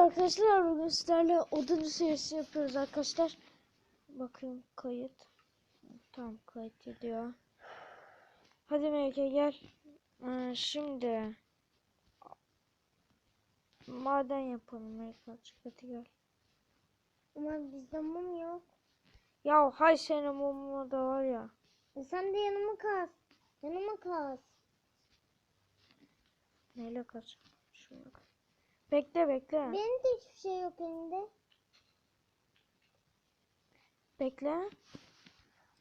arkadaşlar bugün sizlerle odun serisi yapıyoruz arkadaşlar. Bakıyorum kayıt. Tamam kayıt ediyor. Hadi Melike gel. Ee, şimdi maden yapalım Melike açık hadi gel. Ama bizde mum yok. Ya hay senin mumuna da var ya. E sen de yanıma kaz. Yanıma kaz. Neyle kaç? Şunu. Bekle bekle. Benim de hiçbir şey yok elinde. Bekle.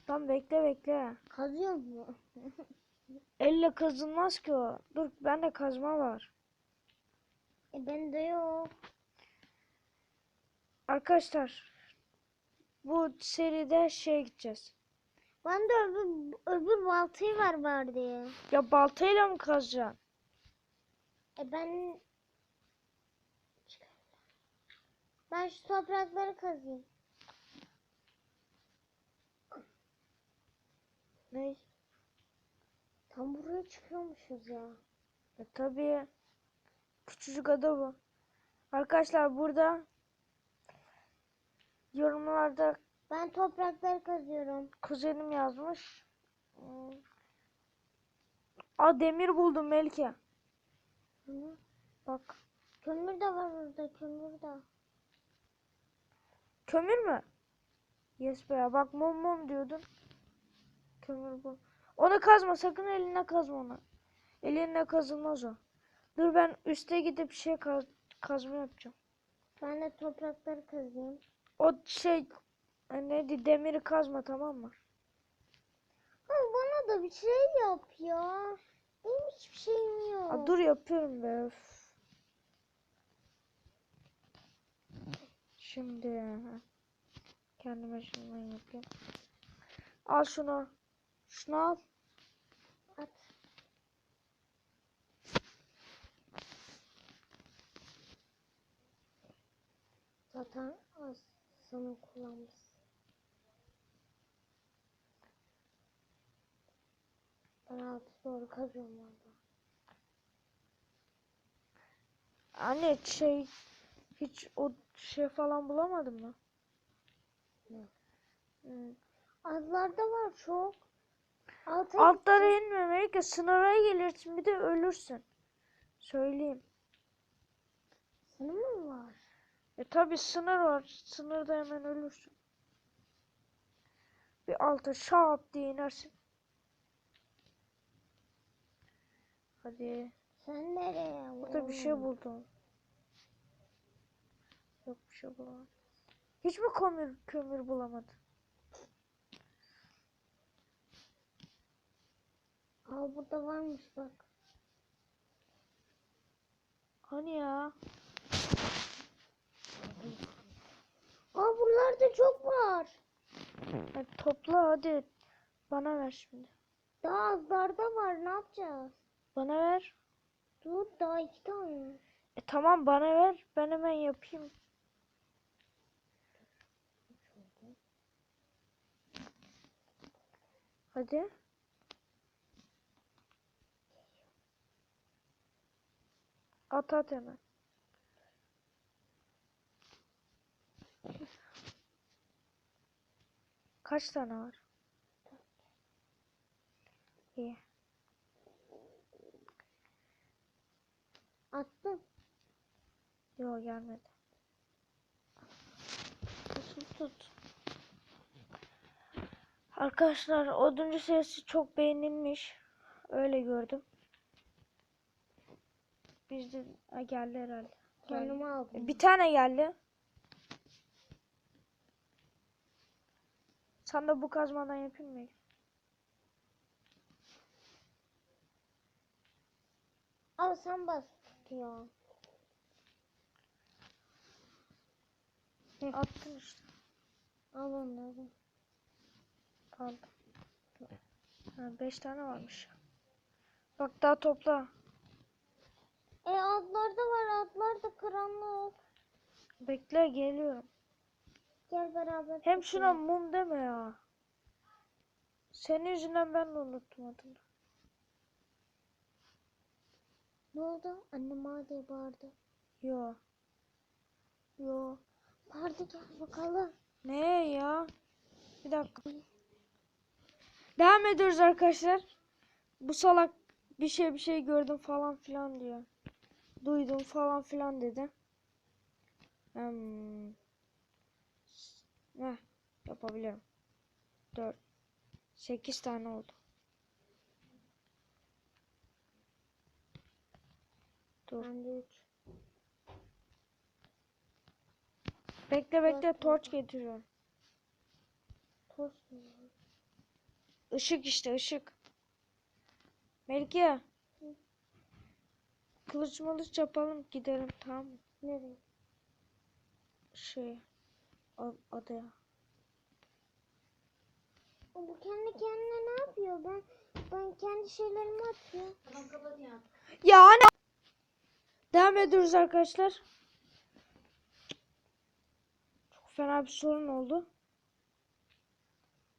Tam bekle bekle. Kazıyor mu? Elle kazılmaz ki o. Dur bende kazma var. e bende yok. Arkadaşlar bu seride şey gideceğiz. Ben de öbür, öbür baltayı var diye. Ya baltayla mı kazacaksın? E ben... Ben şu toprakları kazıyım. Ne? Tam buraya çıkıyormuşuz ya. E tabii. Küçücük ada bu. Arkadaşlar burada yorumlarda Ben toprakları kazıyorum. kuzenim yazmış. Hmm. Aa demir buldum Melike. Bak. Kömür de var orada kömür de. Kömür mü? Yes be ya. Bak mum mum diyordun. Kömür bu. Onu kazma sakın eline kazma onu. Elinle kazılmaz o. Dur ben üste gidip şey kaz kazma yapacağım. Ben de toprakları kazıyım. O şey e, neydi demiri kazma tamam mı? Ha, bana da bir şey yap ya. Benim hiçbir şeyim yok. Aa, dur yapıyorum be. öf. Şimdi kendime şundan yapayım. Al şunu. Şunu al. At. Zaten az sana kullanmış. Ben altı doğru kazıyorum orada. Anne şey hiç o şey falan bulamadın mı? Ne? Hmm. Azlarda var çok. Alta Altlara inmemek ki sınıra gelirsin bir de ölürsün. Söyleyeyim. Senin mi var? E tabi sınır var. Sınırda hemen ölürsün. Bir alta şap diye inersin. Hadi. Sen nereye? Burada bir şey buldum. Yok bir şey bulamadım. Hiç mi kömür, kömür bulamadın? Aa burada varmış bak. Hani ya? Aa buralarda çok var. Hadi topla hadi. Bana ver şimdi. Daha azlarda var ne yapacağız? Bana ver. Dur daha iki tane. E tamam bana ver. Ben hemen yapayım. Hadi. At at hemen. Kaç tane var? İyi. Attım. Yok gelmedi. Arkadaşlar oduncu serisi çok beğenilmiş. Öyle gördüm. Bizde ha, geldi herhalde. Geldi. Aldım. Bir tane geldi. Sen de bu kazmadan yapayım mı? Al sen bas ya. Attın işte. Al onları. Kaldı. Ha, beş tane varmış. Bak daha topla. E altlarda var altlar da karanlık. Bekle geliyorum. Gel beraber. Hem şuna mum deme ya. Senin yüzünden ben de unuttum adını. Ne oldu? Annem ağa diye bağırdı. Yo. Yo. Vardı gel bakalım. Ne ya? Bir dakika. Devam ediyoruz arkadaşlar. Bu salak bir şey bir şey gördüm falan filan diyor. Duydum falan filan dedi. Hmm. Heh, yapabilirim. 4 8 tane oldu. Dur. Bekle bekle torç getiriyorum. Mu? Işık işte ışık. Melike. Kılıç mılıç yapalım gidelim tamam mı? Nereye? Şey adaya. O bu kendi kendine ne yapıyor? Ben ben kendi şeylerimi atıyor. Ya anne. Devam ediyoruz arkadaşlar. Çok fena bir sorun oldu.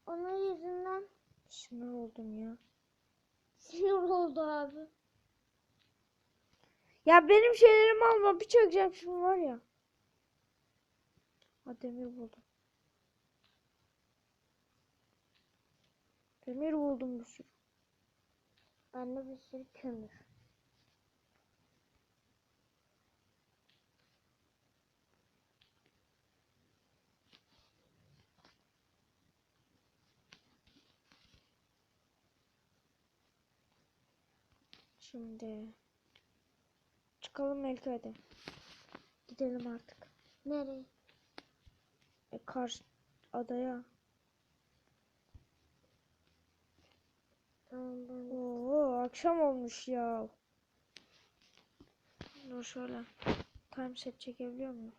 Onun yüzünden Sinir oldum ya. sinir oldu abi. Ya benim şeylerimi alma bir çökeceğim şimdi var ya. Ha demir buldum. Demir buldum bir sürü. Bende bir sürü kömür. Şimdi çıkalım Melike hadi. Gidelim artık. Nereye? E, karşı adaya. Oo akşam olmuş ya. Dur şöyle. Time set çekebiliyor muyum?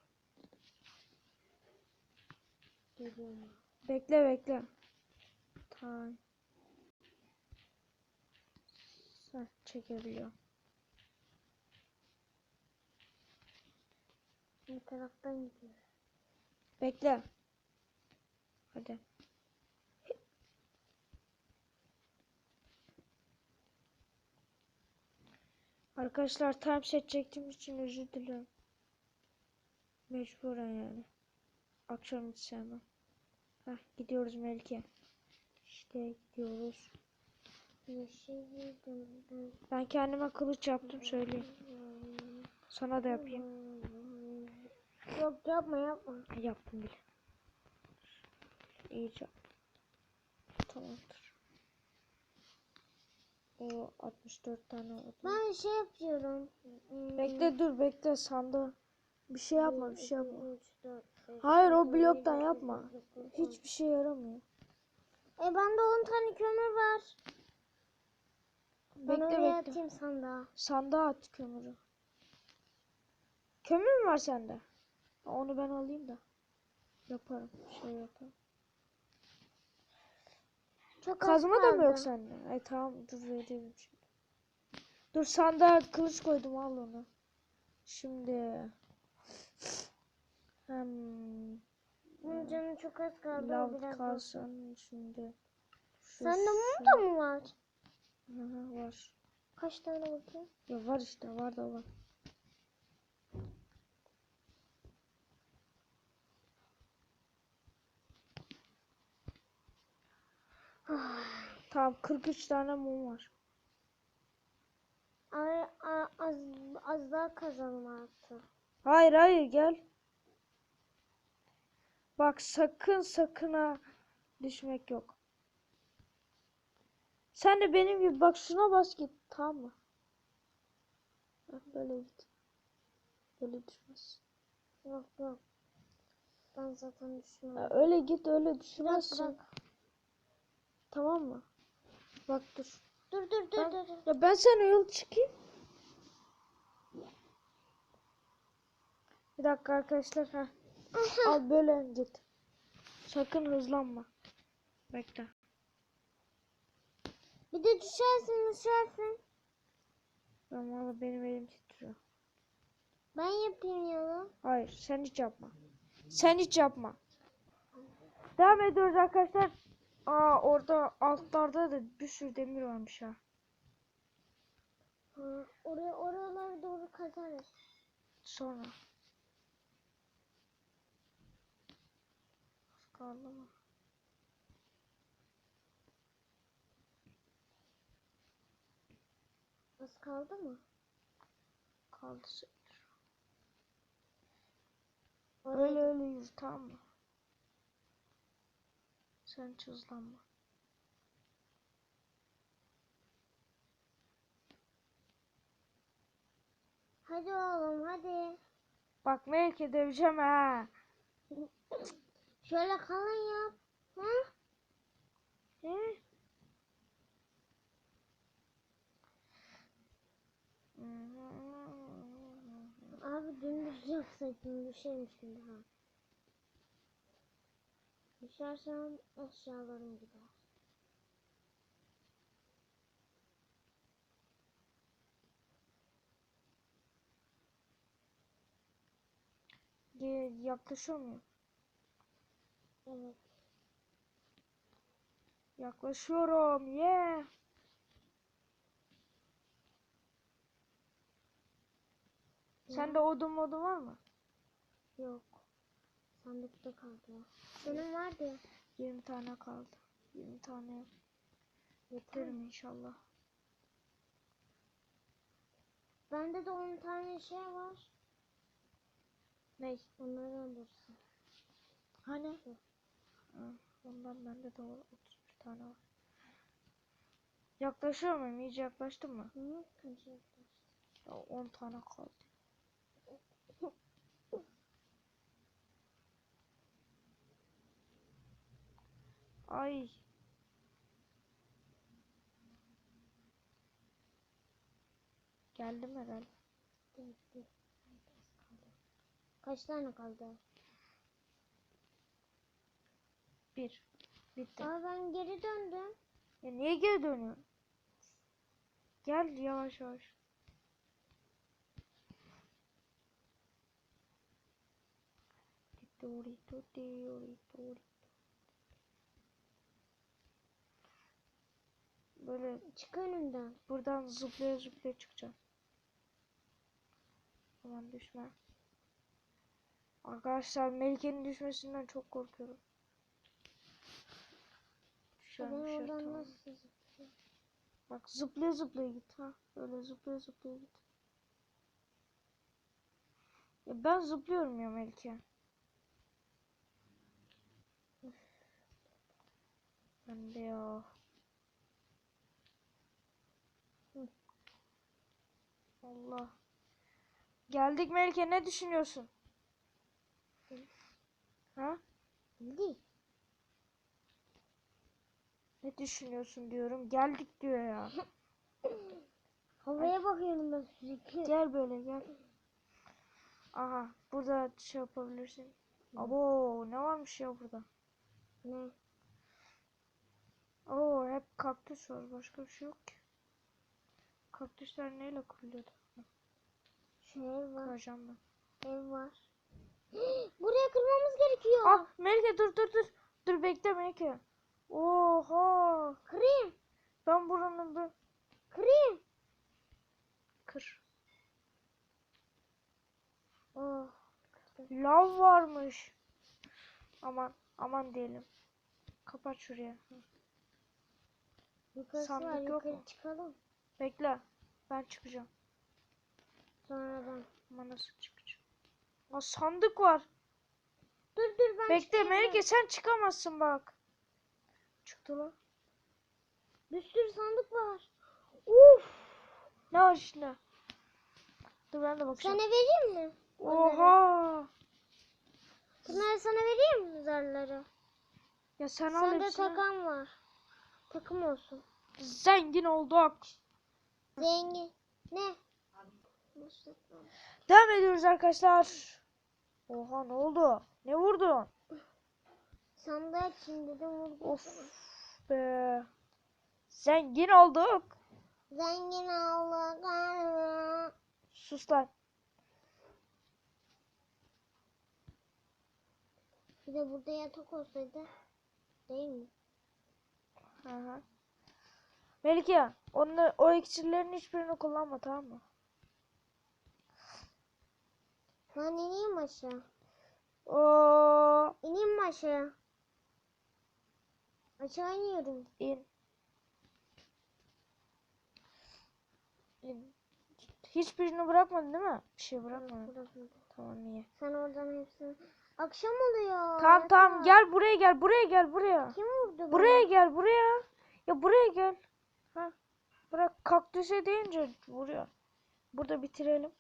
Geliyorum. Bekle bekle. Time. Heh, çekebiliyor. Bir taraftan gidiyor. Bekle. Hadi. Arkadaşlar time set çektiğim için özür dilerim. Mecburen yani. Akşam hiç sevmem. Heh, gidiyoruz Melike. İşte gidiyoruz. Ben. Kendime kılıç yaptım söyleyeyim. Sana da yapayım. Yok yapma yapma. Yaptım bile. İyice. Tamamdır. O 64 tane oldu. Ben şey yapıyorum. Bekle dur bekle sandığı. Bir şey yapma bir şey yapma. Hayır o bloktan yapma. Hiçbir şey yaramıyor. E bende 10 tane kömür var. Ben Bekle oraya bekle. atayım sandığa. Sandığa at kömürü. Kömür mü var sende? Onu ben alayım da. Yaparım. Şey yaparım. Çok az Kazma da mı yok sende? Ay tamam dur vereyim şimdi. Dur sandığa kılıç koydum al onu. Şimdi. Hem Bunun canı çok az kaldı. lav kalsın şimdi. Şu, Sende mum da mı var? Hı, var. Kaç tane bakayım? Ya var işte var da var. Tamam 43 tane mum var. Ay, a- az, az daha kazalım artık. Hayır hayır gel. Bak sakın sakın ha düşmek yok. Sen de benim gibi bak şuna bas git tamam mı? Böyle git. Böyle düşmez. Yok yok. Ben zaten düşünüyorum. öyle git öyle düşmezsin. bırak. Tamam mı? Bak dur. Dur dur dur Ben- dur. dur. Ya ben sana yol çıkayım. Bir dakika arkadaşlar. Heh. Al böyle git. Sakın hızlanma. Bekle. Bir de düşersin düşersin. Valla benim elim titriyor. Ben yapayım ya. Hayır sen hiç yapma. Sen hiç yapma. Devam ediyoruz arkadaşlar. Aa orada altlarda da bir sürü demir varmış ha. Ha, oraya oralara doğru kazarız. Sonra. Ağlama. Az kaldı mı? Kaldı sayılır. Öyle öyle yürü tamam mı? Sen hiç hızlanma. Hadi oğlum hadi. Bak Melike döveceğim ha. Şöyle kalın yap. Ha? He? Abi yapsaydın düşerim şimdi ha. Düşersem eşyalarım gider. Ge- Yaklaşıyor muyum? Evet. Yaklaşıyorum. Yeah. Sende odun modu var mı? Yok. Sandıkta kaldı. Benim vardı ya. 20 tane kaldı. 20 tane mi? inşallah. Bende de 10 tane şey var. Ney? Onlardan dursun. Hani? Hı, ondan bende de var. 31 tane var. Yaklaşıyor muyum? İyice yaklaştın mı? Hı? Kaç yaptın? Ya 10 tane kaldı. Ay. Geldim herhalde. Kaç tane kaldı? Bir. Bitti. Aa ben geri döndüm. Ya niye geri dönüyorsun? Gel yavaş yavaş. Dori dori dori dori. Böyle Çık önümden. buradan zıplaya zıplaya çıkacağım. Aman düşme. Arkadaşlar Melike'nin düşmesinden çok korkuyorum. Düşer, Ben düşer, oradan tamam. nasıl zıplayayım? Bak zıplaya zıplaya git ha. Böyle zıplaya zıplaya git. Ya ben zıplıyorum ya Melike. Ben de ya. Hı. Allah. Geldik Melike ne düşünüyorsun? Ha? Değil. Ne düşünüyorsun diyorum. Geldik diyor ya. Havaya bakıyorum ben sürekli. Gel böyle gel. Aha burada şey yapabilirsin. Abo ne varmış ya burada? Ne? Oo hep kaktüs var. Başka bir şey yok ki. Kaktüsler neyle kuruluyordu? Şu ev var. Kıracağım ben. Ev var. Buraya kırmamız gerekiyor. Ah Melike dur dur dur. Dur bekle Melike. Oha. Kırayım. Ben buranın bir Kırayım. kır. Oh. Lav varmış. Aman aman diyelim. Kapat şuraya. Yukarısı Sandık var. yok Yukarı mu? çıkalım. Bekle. Ben çıkacağım. Sonradan. Ama nasıl çıkacağım? Aa, sandık var. Dur dur ben Bekle Melike sen çıkamazsın bak. Çıktı lan. Bir sürü sandık var. Uf. Ne var içinde? Dur ben de bakacağım. Sana vereyim mi? Oha. Bunları sana vereyim mi zarları? Ya sen al Sende hepsini. takan var. Takım olsun. Zengin olduk. Zengin. Ne? Devam ediyoruz arkadaşlar. Oha ne oldu? Ne vurdun? Sandığı açayım dedim vurdum. Of be. Zengin olduk. Zengin olduk. Sus lan. Bir de burada yatak olsaydı. Değil mi? Aha. Melike, onları, o iksirlerin hiçbirini kullanma tamam mı? Ben ineyim aşağı. Oo, İneyim mi aşağı? Aşağı iniyorum. İn. İn. Hiçbirini bırakmadın değil mi? Bir şey bırakmadın. Bırakmadım. Tamam iyi. Sen oradan hepsini... Akşam oluyor. Tamam tamam gel buraya gel buraya gel buraya. Kim vurdu bana? Buraya gel buraya. Ya buraya gel. Ha. Bırak kaktüse deyince vuruyor. Burada bitirelim.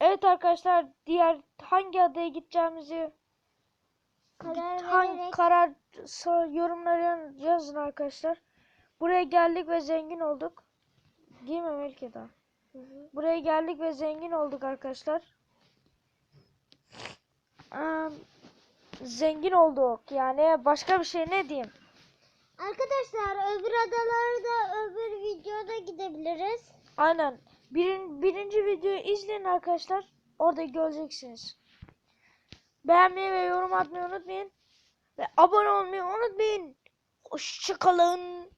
Evet arkadaşlar diğer hangi adaya gideceğimizi Karar hangi vererek- karar yorumlara yazın arkadaşlar. Buraya geldik ve zengin olduk. Değil mi hı. Buraya geldik ve zengin olduk arkadaşlar. Eee, zengin olduk. Yani başka bir şey ne diyeyim? Arkadaşlar öbür adalarda öbür videoda gidebiliriz. Aynen. Birin, birinci videoyu izleyin arkadaşlar. Orada göreceksiniz. Beğenmeyi ve yorum atmayı unutmayın. Ve abone olmayı unutmayın. Hoşçakalın.